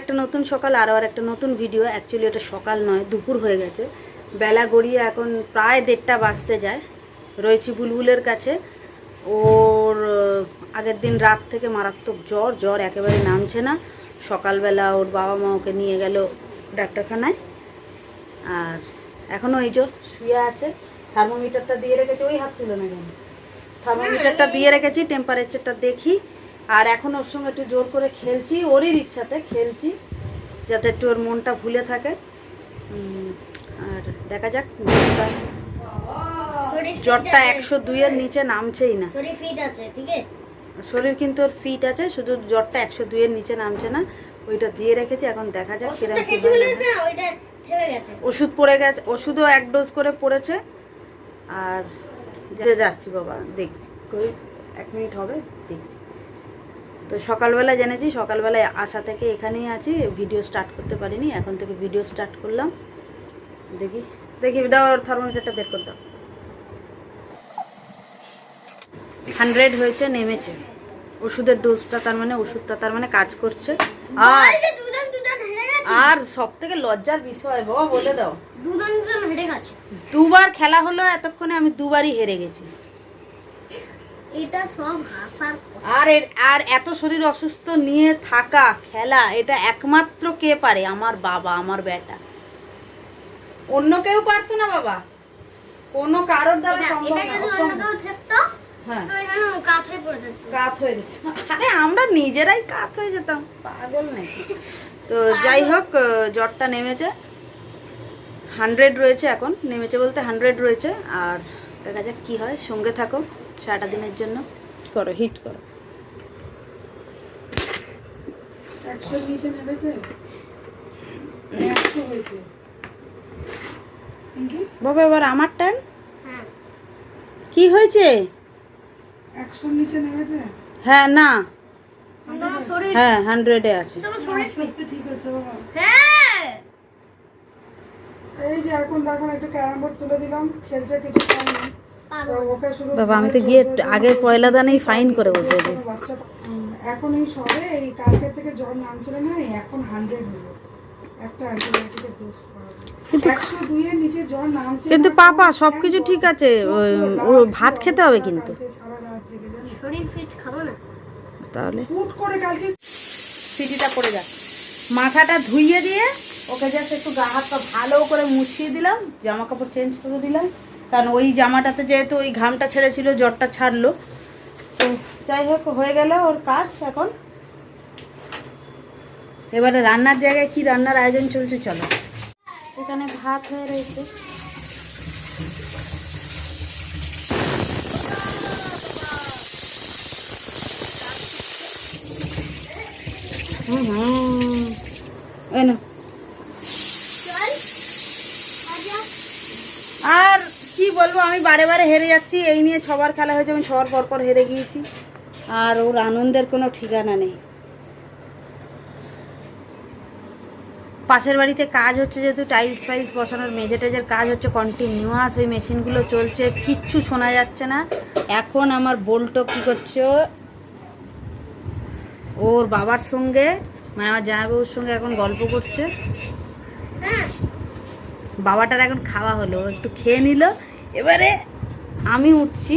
একটা নতুন সকাল আরও আর একটা নতুন ভিডিও অ্যাকচুয়ালি এটা সকাল নয় দুপুর হয়ে গেছে। বেলা গড়িয়ে এখন প্রায় দেড়টা বাজতে যায়। রয়েছি বুলবুলের কাছে। ওর আগের দিন রাত থেকে মারাত্মক জ্বর জ্বর একেবারে নামছে না। সকালবেলা ওর বাবা মা ওকে নিয়ে গেল ডাক্তারখানায়। আর এখনও এই যে শুয়ে আছে থার্মোমিটারটা দিয়ে রেখেছি। ওই হাত তুলে না কেন থার্মোমিটারটা দিয়ে রেখেছি টেম্পারেচারটা দেখি। আর এখন ওর সঙ্গে একটু জোর করে খেলছি ওরই ইচ্ছাতে খেলছি যাতে একটু ওর মনটা ভুলে থাকে। আর দেখা যাক জ্বরটা। একশো দুইয়ের নিচে নামছেই না। শরীর কিন্তু ওর ফিট আছে শুধু জ্বরটা একশো দুইয়ের নিচে নামছে না। ওইটা দিয়ে রেখেছি এখন দেখা যাক কিরম ওষুধটা কি খেয়েছি বলে না। না ওইটা থেমে গেছে। ওষুধ পড়ে গেছে ওষুধও এক ডোজ করে পড়েছে। আর যাচ্ছি বাবা দেখছি। এক মিনিট হবে দেখছি। তো সকালবেলা জেনেছি সকালবেলায় আসা থেকে এখানেই আছি ভিডিও স্টার্ট করতে পারিনি এখন থেকে ভিডিও স্টার্ট করলাম। দেখি দেখি দাও থার্মোমিটারটা বের করে দাও। হান্ড্রেড হয়েছে নেমেছে। ওষুধের ডোজটা তার মানে ওষুধটা তার মানে কাজ করছে। আর আর সব থেকে লজ্জার বিষয় বাবা বলে দাও। দুজন হেরে গেছে। দুবার খেলা হলো এতক্ষণে আমি দুবারই হেরে গেছি। এটা সব হাসার আর আর এত শরীর অসুস্থ নিয়ে থাকা খেলা এটা একমাত্র কে পারে? আমার বাবা আমার বেটা। অন্য কেউ পারতো না বাবা। কোনো কারোর দ্বারা সম্ভব না অন্য কেউ থাকতো হ্যাঁ। আরে আমরা নিজেরাই কাত হয়ে যেতাম। পাগল নাকি? তো যাই হোক জ্বরটা নেমেছে। হান্ড্রেড রয়েছে এখন। নেমেছে বলতে হান্ড্রেড রয়েছে। আর দেখা যাক কি হয়। সঙ্গে থাকো। সারাটা দিনের জন্য। করো হিট করো। একশো নেমেছে একশো হয়েছে। পিঙ্কি বাবা এবার আমার টার্ন হ্যাঁ। কি হয়েছে? একশোর নিচে নেমেছে হ্যাঁ না। হ্যাঁ হান্ড্রেডে আছে। আস্তে আস্তে ঠিক বাবা। হ্যাঁ। এই যে এখন দেখুন একটু ক্যারাম বোর্ড তুলে দিলাম। খেলছে কিছু বাবা আমি তো গিয়ে আগের পয়লা দানেই ফাইন করে উম, এখন এই সবে এই কালকের থেকে জ্বর নামছিল না এখন হান্ড্রেড হলো। একটা অ্যান্টিবায়োটিকের ডোজ কিন্তু একশো দুইয়ের নিচে জ্বর নামছে কিন্তু না, পাপা কোনো সবকিছু ঠিক আছে। ভাত খেতে হবে কিন্তু। কালকে তাহলে। করে কালকে সিটিটা পড়ে যাক। মাথাটা ধুইয়ে দিয়ে ওকে জাস্ট একটু গা হাত পা ভালো করে মুছিয়ে দিলাম জামা কাপড় চেঞ্জ করে দিলাম। কারণ ওই জামাটাতে যেহেতু ওই ঘামটা ছেড়েছিল, জ্বরটা ছাড়লো। তো যাই হোক, হয়ে গেল ওর কাজ এখন। এবারে রান্নার জায়গায় কি রান্নার আয়োজন চলছে চলো। এখানে ভাত হয়ে রয়েছে। হুম হুম। এই নাও। আর কি বলব আমি বারে বারে হেরে যাচ্ছি, এই নিয়ে ছবার খেলা হয়েছে, আমি ছবার পর পর হেরে গিয়েছি। আর ওর আনন্দের কোনো ঠিকানা নেই। পাশের বাড়িতে কাজ হচ্ছে যেহেতু টাইলস ফাইলস বসানোর, মেঝে টেজের কাজ হচ্ছে কন্টিনিউয়াস ওই মেশিনগুলো চলছে, কিচ্ছু শোনা যাচ্ছে না। এখন আমার বল্টো কী করছে, ওর বাবার সঙ্গে মানে আমার জামাইবাবুর সঙ্গে এখন গল্প করছে। বাবাটার এখন খাওয়া হলো, একটু খেয়ে নিল এবারে আমি উঠছি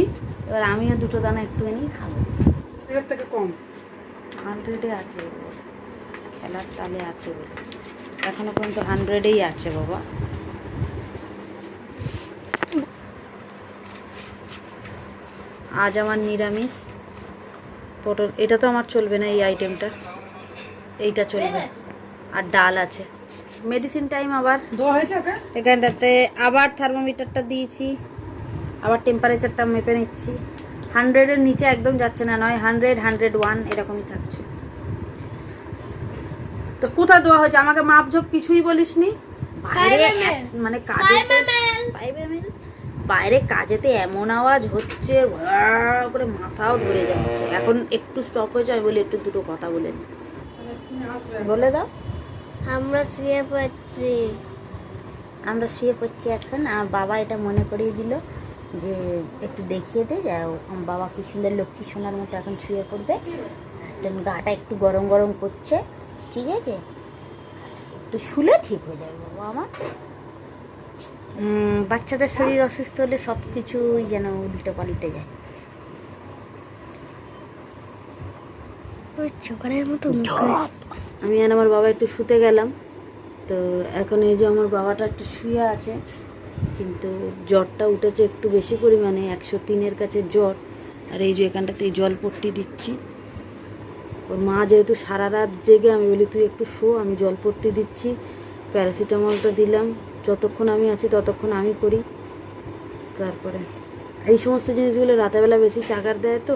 এবার আমিও দুটো দানা একটু একটুখানি খাব। এর থেকে কম। হান্ড্রেডে আছে খেলার তালে আছে বলে এখনও পর্যন্ত হান্ড্রেডেই আছে বাবা। আজ আমার নিরামিষ। পটল এটা তো আমার চলবে না এই আইটেমটা এইটা চলবে। আর ডাল আছে। মেডিসিন টাইম আবার। এখানটাতে আবার থার্মোমিটারটা দিয়েছি আবার টেম্পারেচারটা মেপে নিচ্ছি। হান্ড্রেডের নিচে একদম যাচ্ছে না নয় হান্ড্রেড হান্ড্রেড ওয়ান এরকমই থাকছে। তো কোথায় দেওয়া হয়েছে? আমাকে মাপঝোপ কিছুই বলিসনি? বাইরে মানে কাজেতে Five বাইরে কাজেতে এমন আওয়াজ হচ্ছে করে মাথাও ধরে যাচ্ছে। এখন একটু স্টপ হয়েছে আমি বলি একটু দুটো কথা বলে নি। বলে দাও। আমরা শুয়ে পড়ছি। আমরা শুয়ে পড়ছি এখন আর বাবা এটা মনে করিয়ে দিল যে একটু দেখিয়ে দে বাবা কি সুন্দর লক্ষ্মী সোনার মতো এখন শুয়ে পড়বে। একদম গাটা একটু গরম গরম করছে ঠিক আছে? একটু শুলে ঠিক হয়ে যাবে বাবা আমার। বাচ্চাদের শরীর অসুস্থ হলে সব কিছুই যেন উল্টে পাল্টে যায়। ওই চোখের মতো আমি আর আমার বাবা একটু শুতে গেলাম। তো এখন এই যে আমার বাবাটা একটু শুয়ে আছে, কিন্তু জ্বরটা উঠেছে একটু বেশি পরিমাণে, একশো তিনের কাছে জ্বর। আর এই যে এখানটাতে এই জল পট্টি দিচ্ছি। ওর মা যেহেতু সারা রাত জেগে, আমি বলি, তুই একটু শো, আমি জল পট্টি দিচ্ছি, প্যারাসিটামলটা দিলাম। যতক্ষণ আমি আছি, ততক্ষণ আমি করি। তারপরে এই সমস্ত জিনিসগুলো রাতেবেলা বেশি চাকার দেয় তো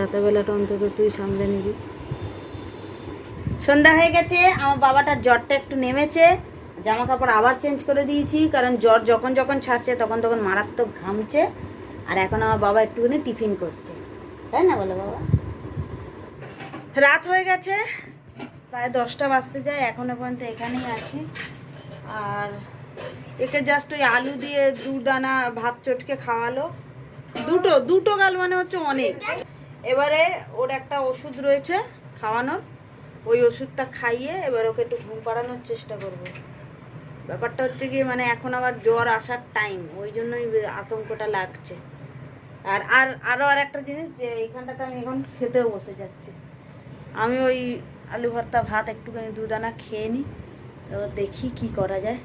রাতেবেলাটা অন্তত তুই সামলে নিবি। সন্ধ্যা হয়ে গেছে, আমার বাবাটার জ্বরটা একটু নেমেছে জামা কাপড় আবার চেঞ্জ করে দিয়েছি, কারণ জ্বর যখন যখন ছাড়ছে তখন তখন মারাত্মক ঘামছে, আর এখন আমার বাবা একটুখানি টিফিন করছে। তাই না বলো বাবা? রাত হয়ে গেছে, প্রায় দশটা বাজতে যায়, এখনও পর্যন্ত এখানেই আছি। আর একে জাস্ট ওই আলু দিয়ে দু দানা ভাত চটকে খাওয়ালো। দুটো দুটো গাল মানে হচ্ছে অনেক। এবারে ওর একটা ওষুধ রয়েছে খাওয়ানোর। ওই ওষুধটা খাইয়ে এবার ওকে একটু ঘুম পাড়ানোর চেষ্টা করব। ব্যাপারটা হচ্ছে গিয়ে মানে এখন আবার জ্বর আসার টাইম ওই জন্যই আতঙ্কটা লাগছে। আর আর আরও আর একটা জিনিস যে, এইখানটাতে আমি এখন খেতেও বসে যাচ্ছি। আমি ওই আলু ভর্তা ভাত একটুখানি দুদানা খেয়ে নিই এবার দেখি কি করা যায়।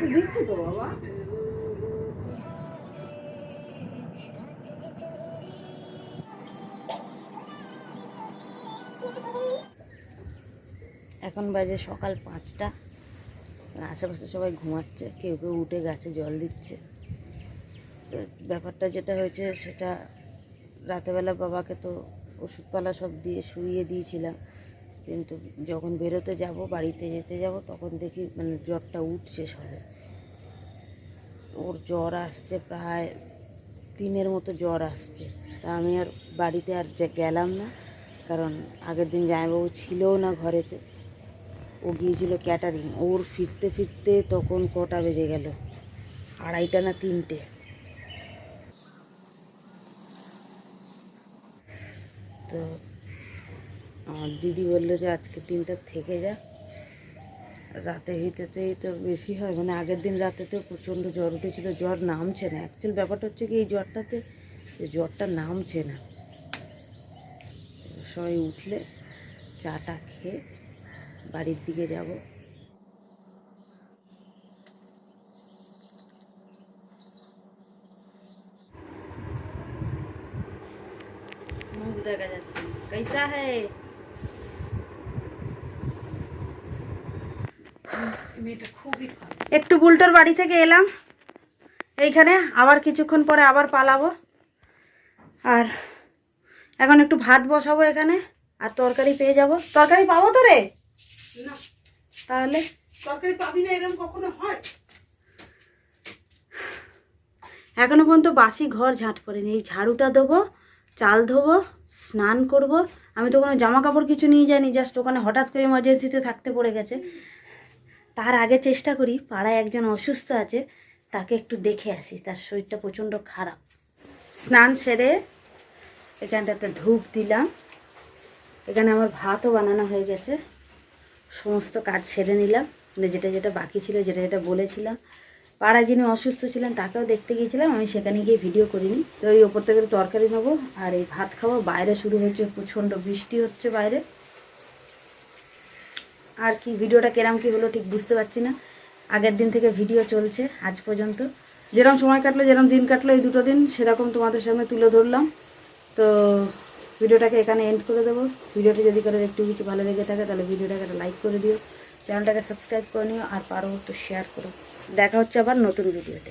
তো দিচ্ছি তো বাবা এখন বাজে সকাল পাঁচটা। আশেপাশে সবাই ঘুমাচ্ছে, কেউ কেউ উঠে গাছে, জল দিচ্ছে। তো ব্যাপারটা যেটা হয়েছে, সেটা রাতেবেলা বাবাকে তো ওষুধপালা সব দিয়ে শুইয়ে দিয়েছিলাম। কিন্তু যখন বেরোতে যাব, বাড়িতে যেতে যাব, তখন দেখি মানে জ্বরটা উঠছে সবে। ওর জ্বর আসছে প্রায় তিনের মতো জ্বর আসছে। তা আমি আর বাড়িতে আর গেলাম না, কারণ আগের দিন জামাইবাবু ছিলও না ঘরেতে। ও গিয়েছিল ক্যাটারিং ওর ফিরতে ফিরতে তখন কটা বেজে গেল? আড়াইটা না তিনটে। তো আমার দিদি বললো যে আজকে দিনটা থেকে যা রাতে হিতেতেই তো বেশি হয় মানে আগের দিন রাতেতেও প্রচণ্ড জ্বর উঠেছিল জ্বর নামছে না অ্যাকচুয়াল ব্যাপারটা হচ্ছে কি এই জ্বরটাতে যে জ্বরটা নামছে না সবাই উঠলে চাটা খেয়ে বাড়ির দিকে যাব মুখ দেখা যাচ্ছে कैसा है একটু বুলটোর বাড়ি থেকে এলাম। এইখানে আবার কিছুক্ষণ পরে আবার পালাবো। আর এখন একটু ভাত বসাবো এখানে। আর তরকারি পেয়ে যাব। তরকারি পাবো তো রে? না। তাহলে? তরকারি পাবি না এরকম কখনো হয়? এখনও পর্যন্ত বাসি ঘর ঝাঁট পড়েনি। এই ঝাড়ুটা দেবো চাল ধোবো স্নান করব। আমি তো কোনো জামা কাপড় কিছু নিয়ে যাইনি জাস্ট ওখানে হঠাৎ করে এমার্জেন্সিতে থাকতে পড়ে গেছে। তার আগে চেষ্টা করি, পাড়ায় একজন অসুস্থ আছে, তাকে একটু দেখে আসি, তার শরীরটা প্রচণ্ড খারাপ। স্নান সেরে এখানটাতে ধূপ দিলাম। এখানে আমার ভাতও বানানো হয়ে গেছে। সমস্ত কাজ সেরে নিলাম। মানে যেটা যেটা বাকি ছিল, যেটা যেটা বলেছিলাম। পাড়ায় যিনি অসুস্থ ছিলেন, তাকেও দেখতে গিয়েছিলাম। আমি সেখানে গিয়ে ভিডিও করিনি। তো ওই ওপর থেকে তরকারি নেব আর এই ভাত খাব। বাইরে শুরু হচ্ছে, প্রচণ্ড বৃষ্টি হচ্ছে বাইরে। আর কি, ভিডিওটা কেরাম কি হলো ঠিক বুঝতে পারছি না। আগের দিন থেকে ভিডিও চলছে, আজ পর্যন্ত। যেরকম সময় কাটলো যেরকম দিন কাটলো, এই দুটো দিন সেরকম তোমাদের সামনে তুলে ধরলাম। তো ভিডিওটাকে এখানে এন্ড করে দেবো। ভিডিওটি যদি করে একটু কিছু ভালো লেগে থাকে, তাহলে ভিডিওটাকে একটা লাইক করে দিও। চ্যানেলটাকে সাবস্ক্রাইব করে নিও, আর পারো একটু শেয়ার করো। দেখা হচ্ছে আবার নতুন ভিডিওতে।